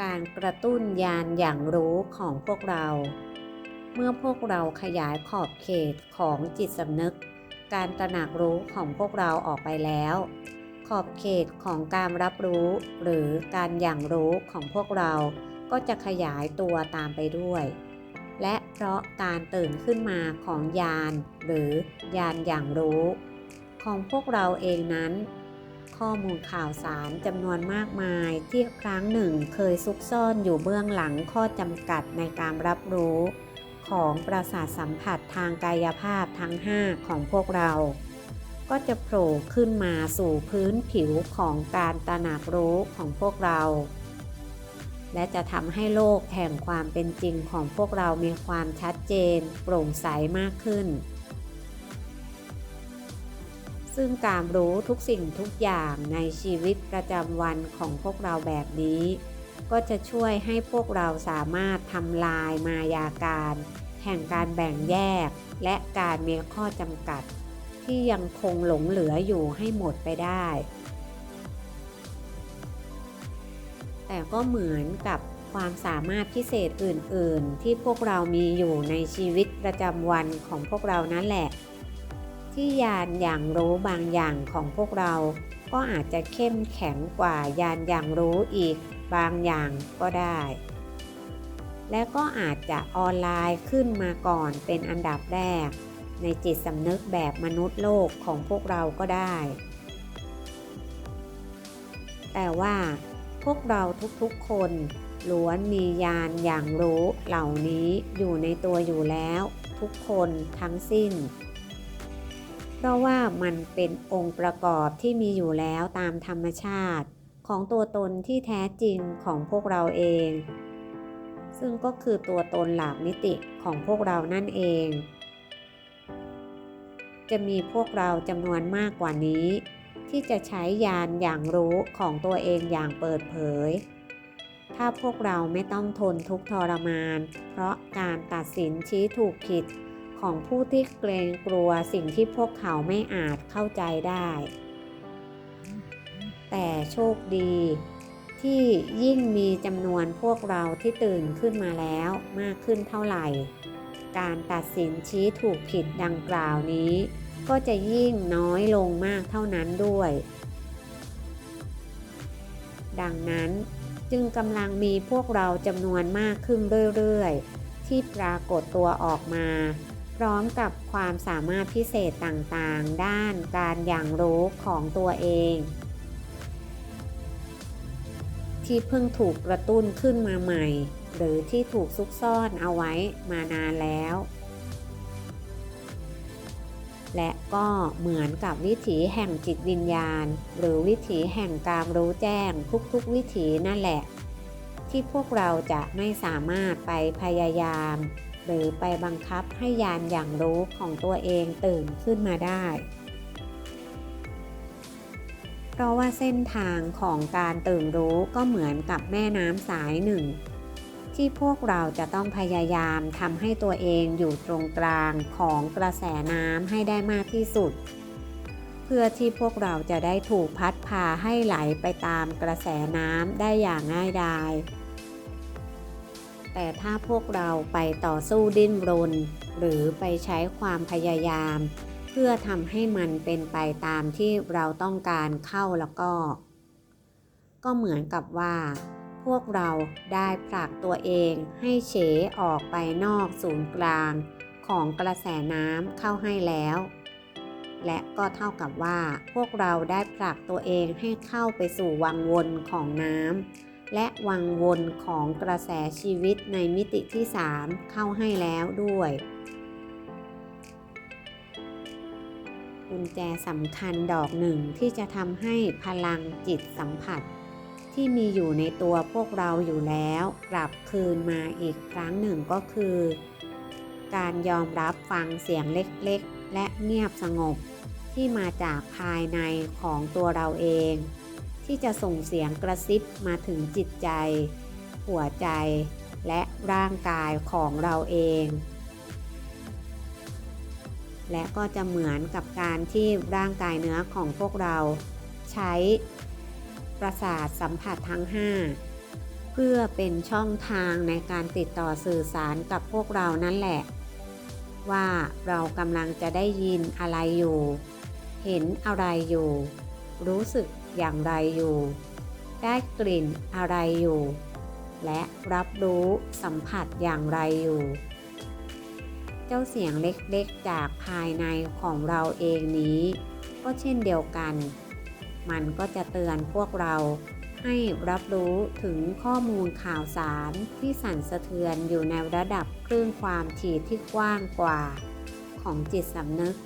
การกระตุ้นยานอย่างรู้ของพวกเรา เมื่อพวกเราขยายขอบเขตของจิตสำนึก การตระหนักรู้ของพวกเราออกไปแล้ว ขอบเขตของการรับรู้หรือการอย่างรู้ของพวกเราก็จะขยายตัวตามไปด้วย และเพราะการตื่นขึ้นมาของยานหรือยานอย่างรู้ ของพวกเราเองนั้น ข้อมูลข่าวสารจำนวนมากมาย ที่ครั้งหนึ่งเคยซุกซ่อนอยู่เบื้องหลังข้อจำกัดในการรับรู้ ของประสาทสัมผัสทางกายภาพทั้ง 5 ของพวกเรา ก็จะโผล่ขึ้นมาสู่พื้นผิวของการตระหนักรู้ของพวกเรา และจะทำให้โลกแห่งความเป็นจริงของพวกเรามีความชัดเจน โปร่งใสมากขึ้น ซึ่งการรู้ทุกสิ่งทุกอย่างในชีวิตประจำวันของพวกเราแบบนี้ ก็จะช่วยให้พวกเราสามารถทำลายมายาการ แห่งการแบ่งแยก และการมีข้อจำกัด ที่ยังคงหลงเหลืออยู่ให้หมดไปได้ แต่ก็เหมือนกับความสามารถพิเศษอื่น ๆ ที่พวกเรามีอยู่ในชีวิตประจำวันของพวกเรานั่นแหละ ที่ยานอย่างรู้บางอย่างของพวกเรา ก็อาจจะเข้มแข็งกว่ายานอย่างรู้อีกบางอย่างก็ได้ และก็อาจจะออนไลน์ขึ้นมาก่อนเป็นอันดับแรก ในจิตสำนึกแบบมนุษย์โลกของพวกเราก็ได้ แต่ว่าพวกเราทุกๆคนล้วนมียานอย่างรู้เหล่านี้อยู่ในตัวอยู่แล้ว ทุกคนทั้งสิ้น เพราะว่ามันเป็นองค์ประกอบที่มีอยู่แล้วตามธรรมชาติ ของตัวตนที่แท้จริงของพวกเราเอง ซึ่งก็คือตัวตนหลากมิติของพวกเรานั่นเอง จะมีพวกเราจำนวนมากกว่านี้ ที่จะใช้ยานอย่างรู้ของตัวเองอย่างเปิดเผย ถ้าพวกเราไม่ต้องทนทุกข์ทรมาน เพราะการตัดสินชี้ถูกผิด ของผู้ที่เกรงกลัวสิ่งที่พวกเขาไม่อาจเข้าใจได้ แต่โชคดีที่ยิ่งมีจำนวนพวกเราที่ตื่นขึ้นมาแล้วมากขึ้นเท่าไหร่ การตัดสินชี้ถูกผิดดังกล่าวนี้ ก็จะยิ่งน้อยลงมากเท่านั้นด้วย ดังนั้นจึงกำลังมีพวกเราจำนวนมากขึ้นเรื่อย ๆ ที่ปรากฏตัวออกมา พร้อมกับความสามารถพิเศษต่างๆ ด้านการอย่างรู้ของตัวเอง ที่เพิ่งถูกกระตุ้นขึ้นมาใหม่ หรือที่ถูกซุกซ่อนเอาไว้มานานแล้ว และก็เหมือนกับวิถีแห่งจิตวิญญาณ หรือวิถีแห่งการรู้แจ้งทุกๆวิถีนั่นแหละ ที่พวกเราจะไม่สามารถไปพยายาม หรือไปบังคับให้ยานอย่างรู้ของตัวเองตื่นขึ้นมาได้ เพราะว่าเส้นทางของการตื่นรู้ก็เหมือนกับแม่น้ำสายหนึ่ง ที่พวกเราจะต้องพยายามทำให้ตัวเองอยู่ตรงกลางของกระแสน้ำให้ได้มากที่สุด เพื่อที่พวกเราจะได้ถูกพัดพาให้ไหลไปตามกระแสน้ำได้อย่างง่ายดาย แต่ถ้าพวกเราไปต่อสู้ดิ้นรน หรือไปใช้ความพยายาม เพื่อทำให้มันเป็นไปตามที่เราต้องการเข้าแล้วก็ ก็เหมือนกับว่า พวกเราได้ผลักตัวเองให้เฉออกไปนอกศูนย์กลาง ของกระแสน้ำเข้าให้แล้ว และก็เท่ากับว่า พวกเราได้ผลักตัวเองให้เข้าไปสู่วังวนของน้ำ และวังวนของกระแสชีวิตในมิติที่ 3 เข้าให้แล้วด้วยกุญแจสำคัญดอกหนึ่งที่จะทำให้พลังจิตสัมผัส ที่มีอยู่ในตัวพวกเราอยู่แล้วกลับคืนมาอีกครั้งหนึ่งก็คือ การยอมรับฟังเสียงเล็กๆ และเงียบสงบที่มาจากภายในของตัวเราเอง ที่จะส่งเสียงกระซิบมาถึงจิตใจ หัวใจ และร่างกายของเราเอง และก็จะเหมือนกับการที่ร่างกายเนื้อของพวกเราใช้ประสาทสัมผัสทั้ง 5 เพื่อเป็นช่องทางในการติดต่อสื่อสารกับพวกเรานั่นแหละ ว่าเรากำลังจะได้ยินอะไรอยู่ เห็นอะไรอยู่ รู้สึก อย่างไรอยู่ ได้กลิ่นอะไรอยู่ และรับรู้สัมผัสอย่างไรอยู่ เจ้าเสียงเล็กๆจากภายในของเราเองนี้ ก็เช่นเดียวกัน มันก็จะเตือนพวกเราให้รับรู้ถึงข้อมูลข่าวสารที่สั่นสะเทือนอยู่ในระดับคลื่นความถี่ที่กว้างกว่า ของจิตสำนึก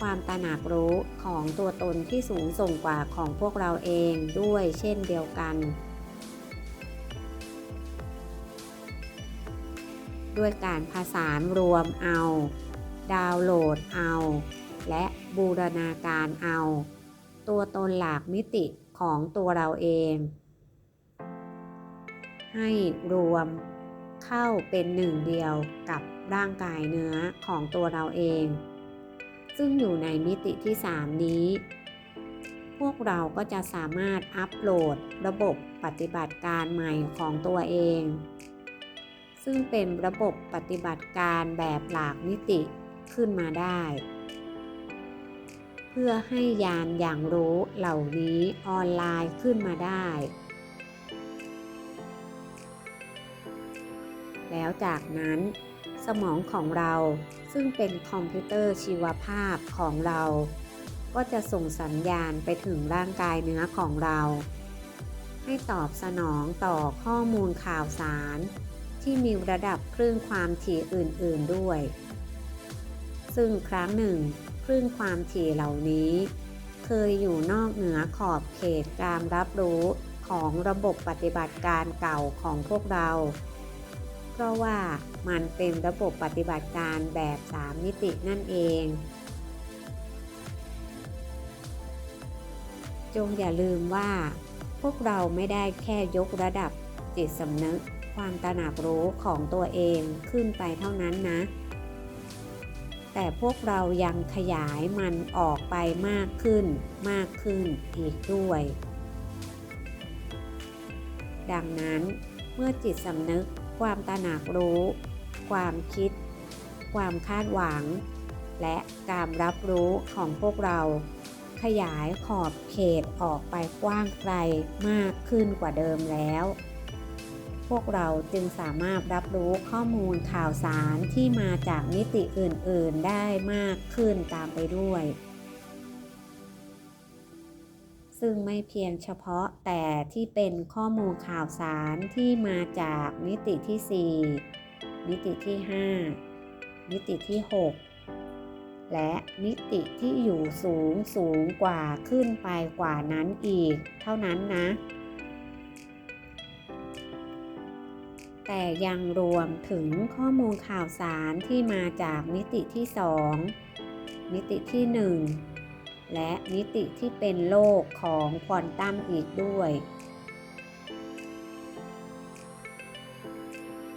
ความตระหนักรู้ของตัวตนที่สูงส่งกว่าของพวกเราเองด้วยเช่นเดียวกัน ด้วยการผสานรวมเอา ดาวน์โหลดเอา และบูรณาการเอา ตัวตนหลากมิติของตัวเราเอง ให้รวมเข้าเป็นหนึ่งเดียวกับร่างกายเนื้อของตัวเราเอง ซึ่งอยู่ในมิติที่ 3 นี้ พวกเราก็จะสามารถอัปโหลดระบบปฏิบัติการใหม่ของตัวเอง ซึ่งเป็นระบบปฏิบัติการแบบหลากมิติขึ้นมาได้ เพื่อให้ยานอย่างรู้เหล่านี้ออนไลน์ขึ้นมาได้แล้วจากนั้น สมองของเราซึ่งเป็นคอมพิวเตอร์ชีวภาพของเรา ก็จะส่งสัญญาณไปถึงร่างกายเนื้อของเรา ให้ตอบสนองต่อข้อมูลข่าวสาร ที่มีระดับคลื่นความถี่อื่น ๆด้วย ซึ่งครั้งหนึ่งคลื่นความถี่เหล่านี้ เคยอยู่นอกเหนือขอบเขตการรับรู้ของระบบปฏิบัติการเก่าของพวกเรา เพราะว่ามันเป็นระบบปฏิบัติการแบบ 3 มิตินั่นเอง จงอย่าลืมว่า พวกเราไม่ได้แค่ยกระดับจิตสำนึกความตระหนักรู้ของตัวเองขึ้นไปเท่านั้นนะ แต่พวกเรายังขยายมันออกไปมากขึ้นมากขึ้นอีกด้วย ดังนั้นเมื่อจิตสำนึก ความตระหนักรู้ ความคิด ความคาดหวัง และการรับรู้ของพวกเรา ขยายขอบเขตออกไปกว้างไกลมากขึ้นกว่าเดิมแล้ว พวกเราจึงสามารถรับรู้ข้อมูลข่าวสารที่มาจากมิติอื่น ๆ ได้มากขึ้นตามไปด้วย ซึ่งไม่เพียงเฉพาะแต่ที่เป็นข้อมูลข่าวสารที่มาจากมิติที่ 4 มิติที่ 5 มิติที่ 6 และมิติที่อยู่สูงสูงกว่าขึ้นไปกว่านั้นอีก เท่านั้นนะ แต่ยังรวมถึงข้อมูลข่าวสารที่มาจากมิติที่ 2 มิติที่ 1 และมิติที่เป็นโลกของควอนตัมอีกด้วย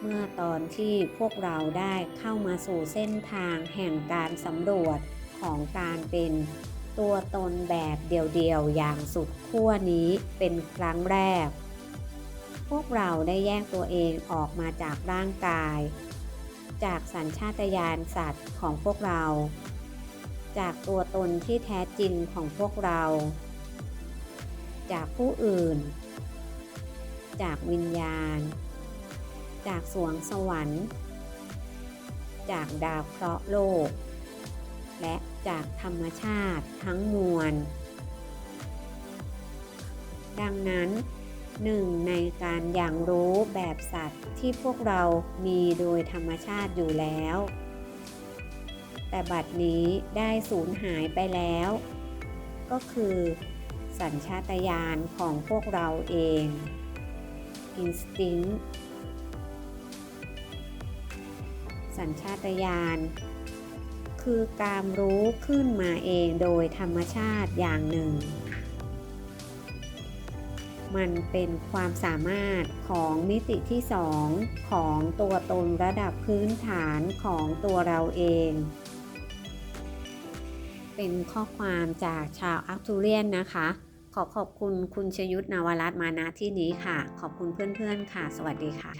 เมื่อตอนที่พวกเราได้เข้ามาสู่เส้นทางแห่งการสำรวจของการเป็นตัวตนแบบเดี่ยวๆ อย่างสุดขั้วนี้เป็นครั้งแรก พวกเราได้แยกตัวเองออกมาจากร่างกาย จากสัญชาตญาณสัตว์ของพวกเรา จากตัวตนที่แท้จริงของพวกเรา จากผู้อื่น จากวิญญาณ จากสวงสวรรค์ จากดาวเคราะห์โลก และจากธรรมชาติทั้งมวล ดังนั้นหนึ่งในการอย่างรู้แบบสัตว์ที่พวกเรามีโดยธรรมชาติอยู่แล้ว แต่บัดนี้ได้สูญหายไปแล้ว ก็คือ สัญชาตญาณของพวกเราเอง instinct สัญชาตญาณคือการรู้ขึ้นมาเองโดยธรรมชาติอย่างหนึ่ง มันเป็นความสามารถของมิติที่สองของตัวตนระดับพื้นฐานของตัวเราเอง เป็นข้อความจากชาวอักทูเรียนนะคะ ขอขอบคุณคุณชยุทธนวรัตน์มาณที่นี้ค่ะ ขอบคุณเพื่อนๆค่ะ สวัสดีค่ะ